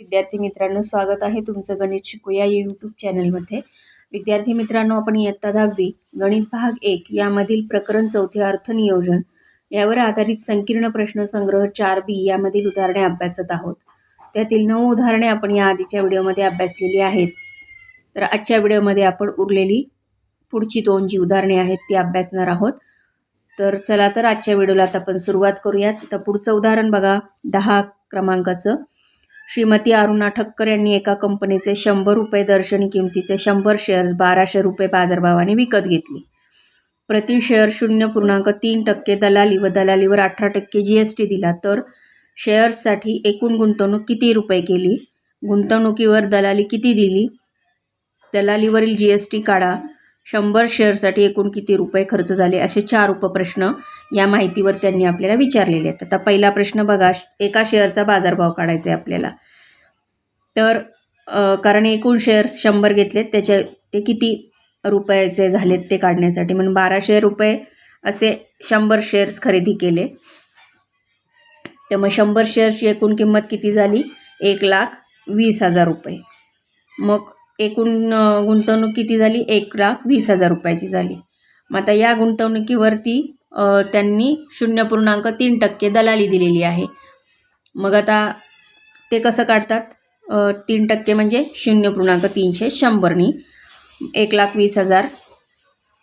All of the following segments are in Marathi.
विद्यार्थी मित्रांनो स्वागत आहे तुमचं गणित शिकूया या यूट्यूब चॅनलमध्ये विद्यार्थी मित्रांनो आपण इयत्ता दहावी गणित भाग एक यामधील प्रकरण चौथे अर्थनियोजन यावर आधारित संकीर्ण प्रश्न संग्रह चार बी यामधील उदाहरणे अभ्यासत आहोत. त्यातील नऊ उदाहरणे आपण या आधीच्या व्हिडिओमध्ये अभ्यासलेली आहेत. तर आजच्या व्हिडिओमध्ये आपण उरलेली पुढची दोन जी उदाहरणे आहेत ती अभ्यासणार आहोत. तर चला तर आजच्या व्हिडिओला आता आपण सुरुवात करूयात. तर पुढचं उदाहरण बघा दहा क्रमांकाचं. श्रीमती अरुणा ठक्कर यांनी एका कंपनीचे शंभर रुपये दर्शनी किमतीचे शंभर शेअर्स बाराशे रुपये बाजारभावाने विकत घेतले. प्रति शेअर शून्य पूर्णांक तीन टक्के दलाली व दलालीवर अठरा टक्के जी एस टी दिला. तर शेअर्ससाठी एकूण गुंतवणूक किती रुपये केली? गुंतवणुकीवर दलाली किती दिली? दलालीवरील जी एस टी काढा. शंभर शेअरसाठी एकूण किती रुपये खर्च झाले? असे चार उपप्रश्न या माहितीवर त्यांनी आपल्याला विचारलेले आहेत. आता पहिला प्रश्न बघा एका शेअरचा बाजारभाव काढायचा आहे आपल्याला. तर कारण एकूण शेअर्स शंभर घेतलेत त्याच्या ते किती रुपयाचे झालेत ते काढण्यासाठी? म्हणून बाराशे रुपये असे शंभर शेअर्स खरेदी केले. तर मग शंभर शेअर्सची एकूण किंमत किती झाली? एक लाख वीस हजार रुपये. मग एकूण गुंतवणूक किती झाली? एक लाख वीस हजार रुपयाची झाली. मग आता या गुंतवणुकीवरती त्यांनी शून्य पूर्णांक तीन टक्के दलाली दिलेली आहे. मग आता ते कसं काढतात? तीन टक्के म्हणजे शून्य पूर्णांक तीनशे शंभरनी एक लाख वीस हजार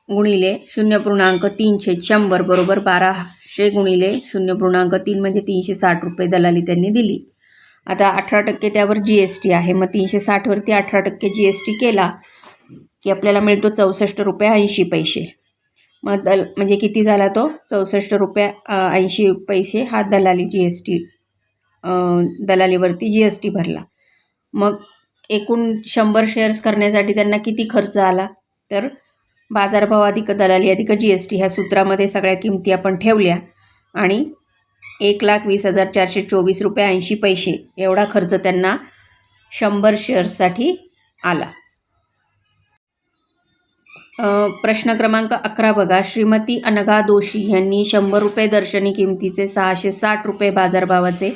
गुणिले शून्य पूर्णांक तीनशे शंभर बरोबर बाराशे गुणिले शून्य पूर्णांक तीन म्हणजे तीनशे साठ रुपये दलाली त्यांनी दिली. आता अठरा टक्के त्यावर जी एस टी आहे. मग तीनशे साठवरती अठरा टक्के जी एस टी केला की आपल्याला मिळतो चौसष्ट रुपये ऐंशी पैसे. मग दल म्हणजे किती झाला तो? चौसष्ट रुपये ऐंशी पैसे हा दलाली जी एस टी दलालीवरती जी एस टी भरला. मग एकूण शंभर शेअर्स करण्यासाठी त्यांना किती खर्च आला? तर बाजारभाव अधिक दलाली अधिक जी एस टी ह्या सूत्रामध्ये सगळ्या किमती आपण ठेवल्या. आणि एक लाख वीस हजार चारशे चोवीस रुपये ऐंशी पैसे एवढा खर्च त्यांना शंभर शेअर्ससाठी आला. प्रश्न क्रमांक अकरा बघा. श्रीमती अनघा दोशी यांनी शंभर रुपये दर्शनी किमतीचे सहाशे साठ रुपये बाजारभावाचे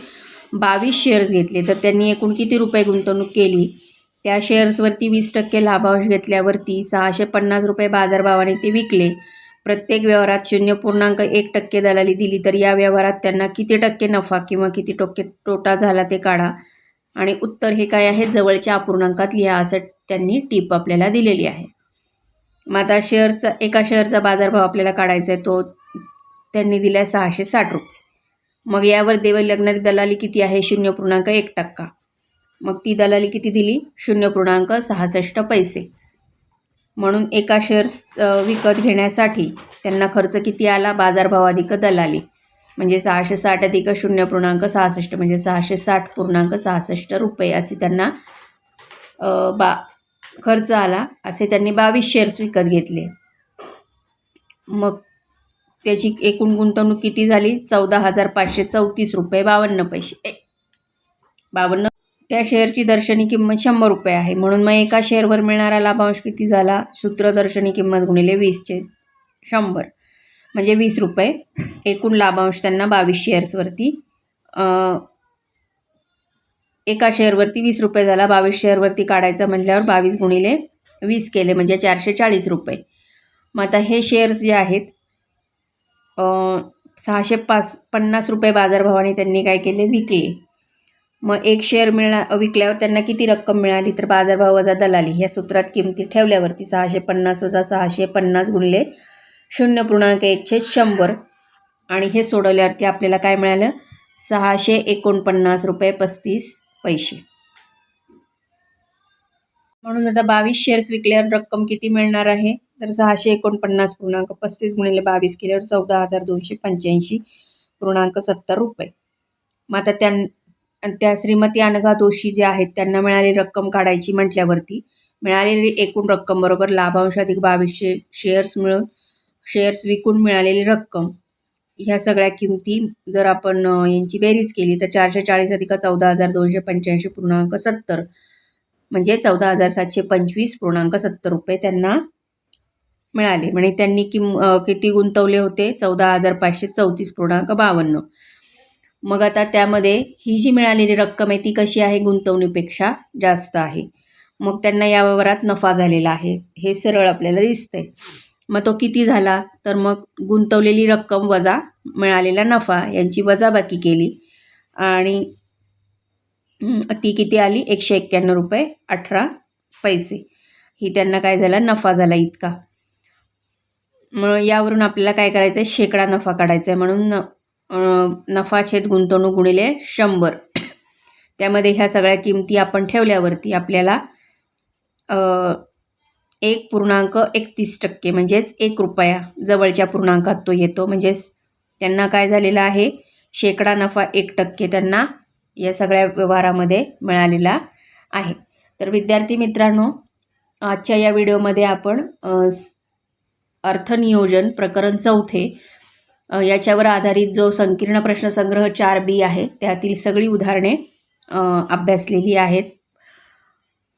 बावीस शेअर्स घेतले. तर त्यांनी एकूण किती रुपये गुंतवणूक केली? त्या शेअर्सवरती वीस टक्के लाभांश घेतल्यावरती सहाशे पन्नास रुपये बाजारभावाने ते विकले. प्रत्येक व्यवहारात शून्य पूर्णांक एक टक्के दलाली दिली तर या व्यवहारात त्यांना किती टक्के नफा किंवा किती टक्के तोटा झाला ते काढा. आणि उत्तर हे काय आहे? जवळच्या अपूर्णांकात लिहा असं त्यांनी टीप आपल्याला दिलेली आहे. मग आता शेअरचा एका शेअरचा बाजारभाव आपल्याला काढायचा आहे तो त्यांनी दिला आहे सहाशे साठ रुपये. मग यावर देव लागणारी दलाली किती आहे? शून्य पूर्णांक एक टक्का. मग ती दलाली किती दिली? शून्य पूर्णांक सहासष्ट पैसे. म्हणून एका शेअर्स विकत घेण्यासाठी त्यांना खर्च किती आला? बाजारभाव अधिक दलाली. म्हणजे सहाशे साठ अधिक शून्य पूर्णांक सहासष्ट म्हणजे सहाशे साठ पूर्णांक सहासष्ट रुपये असे त्यांना बा खर्च आला असे त्यांनी बावीस शेअर्स विकत घेतले. मग त्याची एकूण गुंतवणूक किती झाली? चौदा हजार पाचशे चौतीस रुपये बावन्न पैसे. बावन्न. त्या शेअरची दर्शनी किंमत शंभर रुपये आहे. म्हणून मग एका शेअरवर मिळणारा लाभांश किती झाला? सूत्रदर्शनी किंमत गुणिले वीसचे शंभर. म्हणजे वीस रुपये. एकूण लाभांश त्यांना बावीस शेअर्सवरती एका शेअरवरती वीस रुपये झाला बावीस शेअरवरती काढायचा म्हटल्यावर बावीस गुणिले वीस केले म्हणजे चारशे चाळीस रुपये. मग आता हे शेअर्स जे आहेत सहाशे पाच पन्नास रुपये बाजारभावाने त्यांनी काय केले? विकले. मग एक शेअर मिळा विकल्यावर त्यांना किती रक्कम मिळाली? तर बाजारभाव वजा दलाली. ह्या सूत्रात किमती ठेवल्यावरती सहाशे पन्नास वजा सहाशे पन्नास गुणले शून्य पूर्णांक एकशे शंभर. आणि हे सोडवल्यावरती आपल्याला काय मिळालं? सहाशे एकोणपन्नास रुपये पस्तीस. पैसे. म्हणून आता बावीस शेअर्स विकल्यावर रक्कम किती मिळणार आहे? तर सहाशे एकोणपन्नास पूर्णांक पस्तीस गुणिले बावीस केल्यावर चौदा हजार दोनशे पंच्याऐंशी पूर्णांक सत्तर रुपये. मग आता त्यां त्या श्रीमती अनघा दोषी जे आहेत त्यांना मिळालेली रक्कम काढायची म्हटल्यावरती मिळालेली एकूण रक्कम बरोबर लाभांश अधिक बावीसशे शेअर्स मिळून शेअर्स विकून मिळालेली रक्कम ह्या सगळ्या किमती जर आपण यांची बेरीज केली तर चारशे चाळीस अधिक चौदा हजार दोनशे पंच्याऐंशी पूर्णांक सत्तर. म्हणजे चौदा हजार सातशे पंचवीस पूर्णांक सत्तर रुपये त्यांना मिळाले. म्हणजे त्यांनी किम किती गुंतवले होते? चौदा हजार पाचशे चौतीस पूर्णांक बावन्न. मग आता त्यामध्ये ही जी मिळालेली रक्कम आहे ती कशी आहे? गुंतवणीपेक्षा जास्त आहे. मग त्यांना या व्यवहारात नफा झालेला आहे. हे सरळ आपल्याला दिसतंय. मग तो किती झाला? तर मग गुंतवलेली रक्कम वजा मिळालेला नफा यांची वजाबाकी केली. आणि ती किती आली? एकशे एक्क्याण्णव रुपये अठरा पैसे. ही त्यांना काय झाला? नफा झाला इतका. मग यावरून आपल्याला काय करायचं आहे शेकडा नफा काढायचा आहे म्हणून न नफा छेद गुंतवणूक गुणिले शंभर. त्यामध्ये ह्या सगळ्या किमती आपण ठेवल्यावरती आपल्याला एक पूर्णांक एकतीस टक्के म्हणजेच एक रुपया जवळच्या पूर्णांकात तो येतो. म्हणजेच त्यांना काय झालेलं आहे? शेकडा नफा एक टक्के त्यांना या सगळ्या व्यवहारामध्ये मिळालेला आहे. तर विद्यार्थी मित्रांनो आजच्या या व्हिडिओमध्ये आपण अर्थनियोजन प्रकरण चौथे याच्यावर आधारित जो संकीर्ण प्रश्नसंग्रह चार बी आहे त्यातील सगळी उदाहरणे अभ्यासलेली आहेत.